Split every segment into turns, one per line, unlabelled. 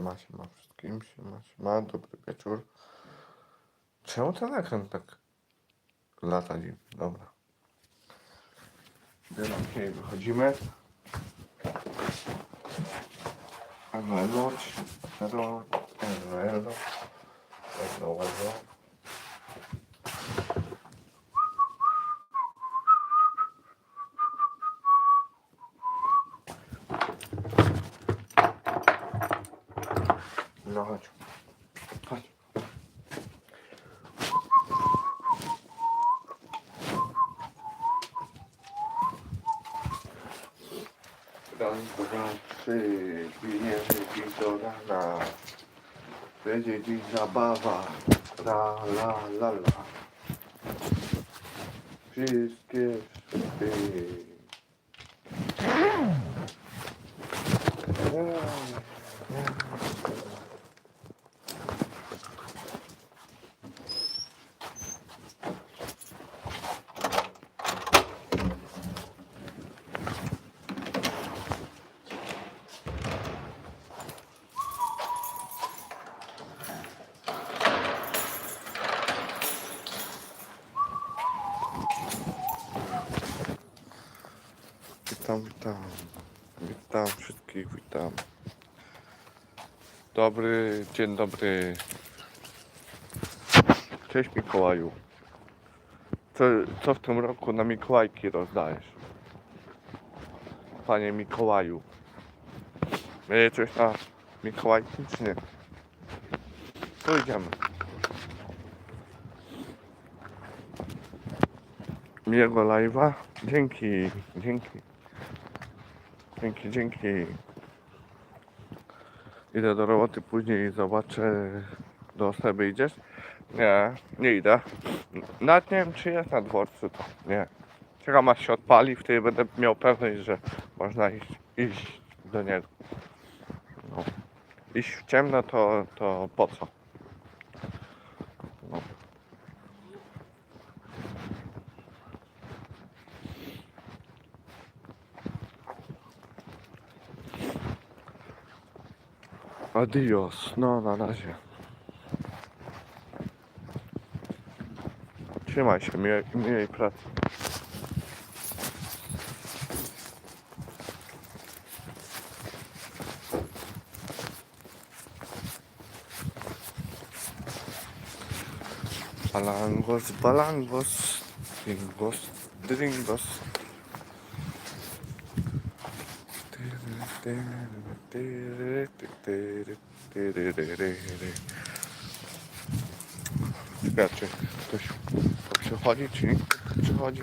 Siema, siema wszystkim, siema, siema, dobry wieczór. Czemu ten ekran tak lata dziwnie? Dobra. Okej, wychodzimy. Elo, elo, elo, elo, elo, elo, elo. No chodź. Chodź. Raz, dwa, trzy, giniemy dziś do rana. Będzie dziś zabawa. La, la, la, la. Wszystkie szczyty. Witam, witam. Witam wszystkich, witam. Dobry, dzień dobry. Cześć Mikołaju. Co, co w tym roku na Mikołajki rozdajesz? Panie Mikołaju. Będzie coś na Mikołajki czy nie? Tu idziemy. Miłego live'a. Dzięki, dzięki. Dzięki, dzięki. Idę do roboty później i zobaczę. Do Seby idziesz? Nie, nie idę. Nawet nie wiem, czy jest na dworcu to. Nie. Czekam aż się odpali, wtedy będę miał pewność, że można iść, iść do niego. No. Iść w ciemno to, to po co? No. Adios. No, na razie. Trzymaj się, miłej, miłej pracy. Balangos, balangos, dingos, dringos. Czekajcie, ktoś przychodzi, czy nikt przychodzi?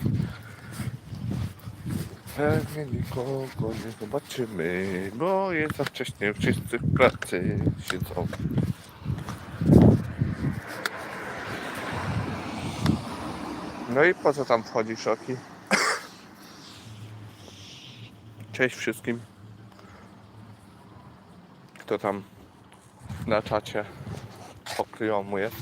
Pewnie nikogo nie zobaczymy, bo jest za wcześnie, wszyscy w pracy siedzą. No i po co tam wchodzi szoki? Cześć wszystkim. Kto tam na czacie pokryjomu jest?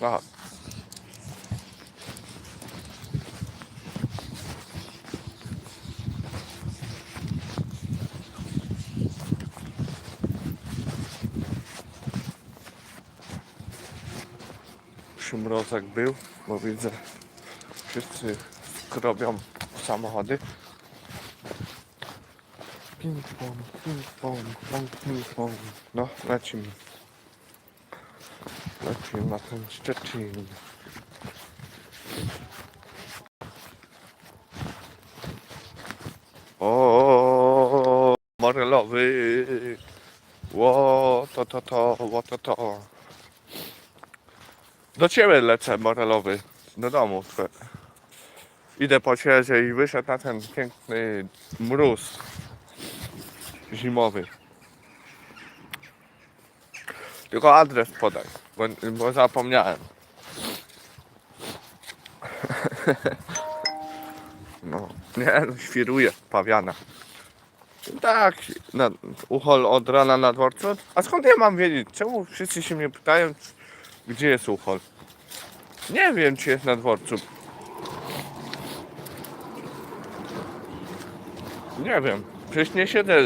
Aha. Przymrozek był, bo widzę wszyscy skrobią samochody. Ping pong, ping pong, pong, ping pong. No, lecimy. Lecimy na ten Szczecin. O, morelowy. Ło, to, to, to, ło, to, to. Do ciebie lecę, morelowy. Do domu. Idę po świeże i wyszedł na ten piękny mróz zimowy. Tylko adres podaj, bo, bo zapomniałem. No, nie, no, świruje pawiana. Tak, na, uchol od rana na dworcu. A skąd ja mam wiedzieć? Czemu wszyscy się mnie pytają, gdzie jest uchol? Nie wiem, czy jest na dworcu. Nie wiem. Przecież nie siedzę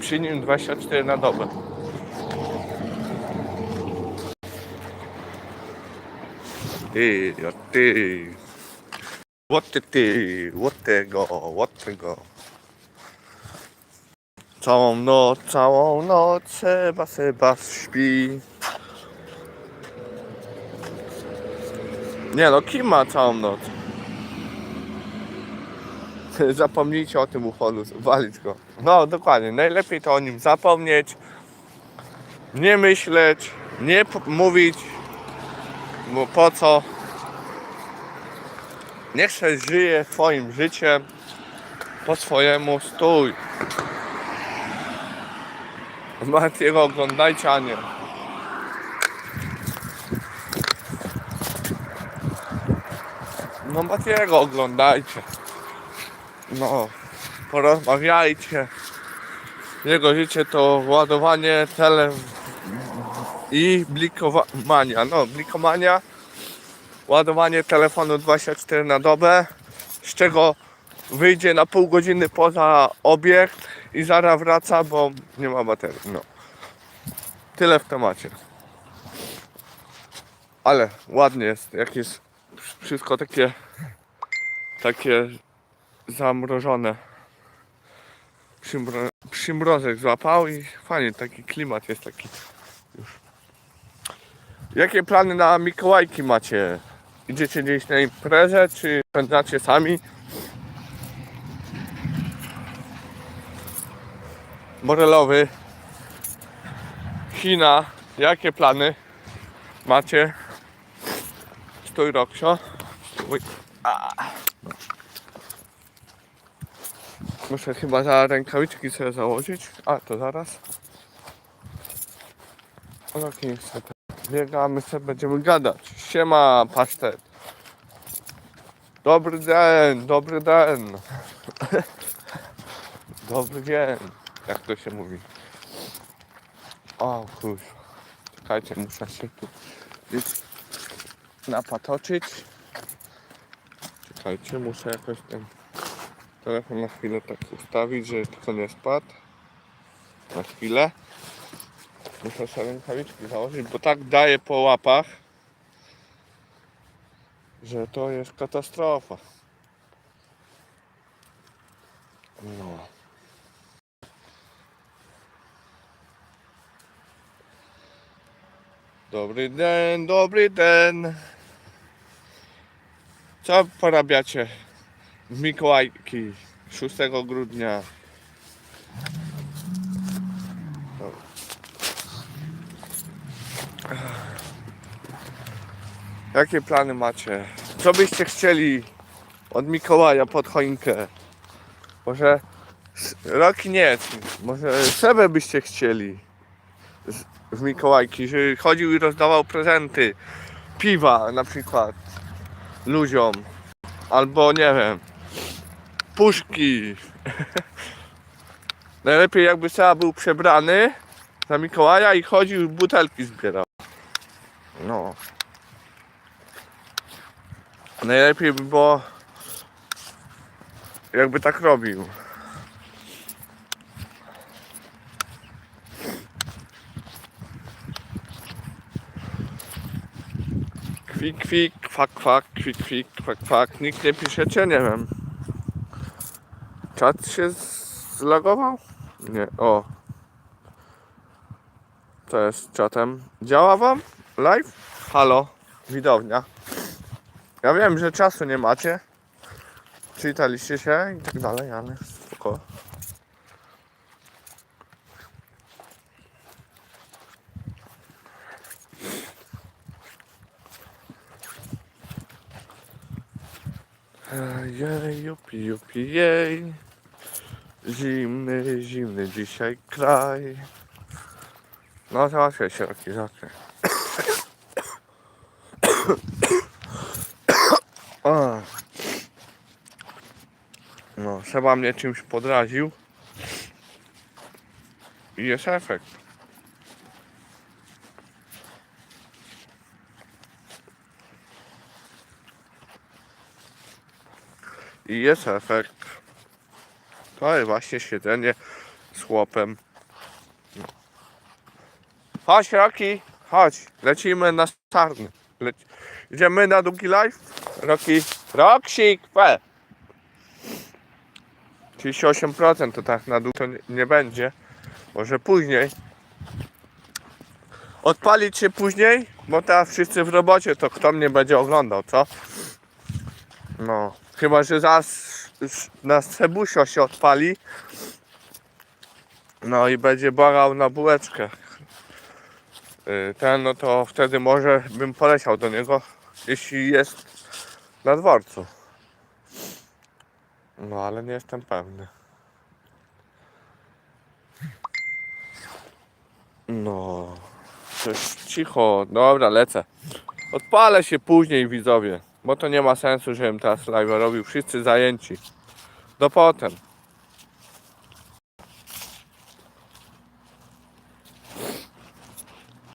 przy nim 24 na dobę. Ty, o ty. What ty, ty, what tego, what tego. Całą noc, całą noc Seba, Seba śpi. Nie no, kim ma całą noc? Zapomnijcie o tym ufolu, walić go. No dokładnie, najlepiej to o nim zapomnieć, nie myśleć, nie mówić, bo po co? Niech się żyje swoim życiem, po swojemu stój. Matiego oglądajcie, a nie. No Matiego oglądajcie. No, porozmawiajcie. Jego życie to ładowanie tele i blikomania. No, blikomania, ładowanie telefonu 24 na dobę, z czego wyjdzie na pół godziny poza obiekt i zaraz wraca, bo nie ma baterii. No. Tyle w temacie. Ale ładnie jest, jak jest wszystko takie takie zamrożone. Przymro... Przymrozek złapał i fajnie, taki klimat jest taki już. Jakie plany na Mikołajki macie? Idziecie gdzieś na imprezę, czy spędzacie sami? Morelowy, China, jakie plany macie? Stój Roksio. Stój. Muszę chyba za rękawiczki sobie założyć. A, to zaraz. Ok, niestety. Biegamy sobie, będziemy gadać. Siema, pasztet. Dobry dzień, dobry dzień. dobry dzień. Jak to się mówi? O, kurwa. Czekajcie, muszę się tu napatoczyć. Czekajcie, muszę jakoś ten telefon na chwilę tak ustawić, że tylko nie spadł. Na chwilę. Muszę sobie rękawiczki założyć, bo tak daje po łapach, że to jest katastrofa. No. Dobry den, dobry den. Co porabiacie w Mikołajki 6 grudnia? Jakie plany macie? Co byście chcieli od Mikołaja pod choinkę? Może Roki nie, może Sebę byście chcieli w Mikołajki, żeby chodził i rozdawał prezenty, piwa na przykład ludziom, albo nie wiem, puszki. Najlepiej jakby Seba był przebrany za Mikołaja i chodził butelki zbierał. No. Najlepiej by było jakby tak robił. Kwik, kwik, kwak, kwak, kwik, kwik, kwak, kwak. Nikt nie piszecie? Nie wiem. Czat się z- zlogował? Nie, o. Co jest czatem? Działa wam? Live? Halo, widownia. Ja wiem, że czasu nie macie. Czytaliście się i tak dalej, ale spoko. Jej, jupi, jupi, jej. Zimny, zimny dzisiaj kraj. No załatwiaj się taki zakręt. No, Seba mnie czymś podraził. I jest efekt. I jest efekt. To jest właśnie siedzenie z chłopem. Chodź Roki, chodź, lecimy na sarny. Lec Idziemy na długi live? Roki, Roksik, we! 38% to tak na to nie, nie będzie. Może później. Odpalić się później, bo teraz wszyscy w robocie, to kto mnie będzie oglądał, co? No, chyba, że zaraz na Sebusio się odpali. No i będzie barał na bułeczkę. Y, Ten, no to wtedy może bym poleciał do niego, jeśli jest na dworcu. No, ale nie jestem pewny. No, coś cicho, dobra, lecę. Odpalę się później, widzowie, bo to nie ma sensu, żebym teraz live robił. Wszyscy zajęci. Do potem.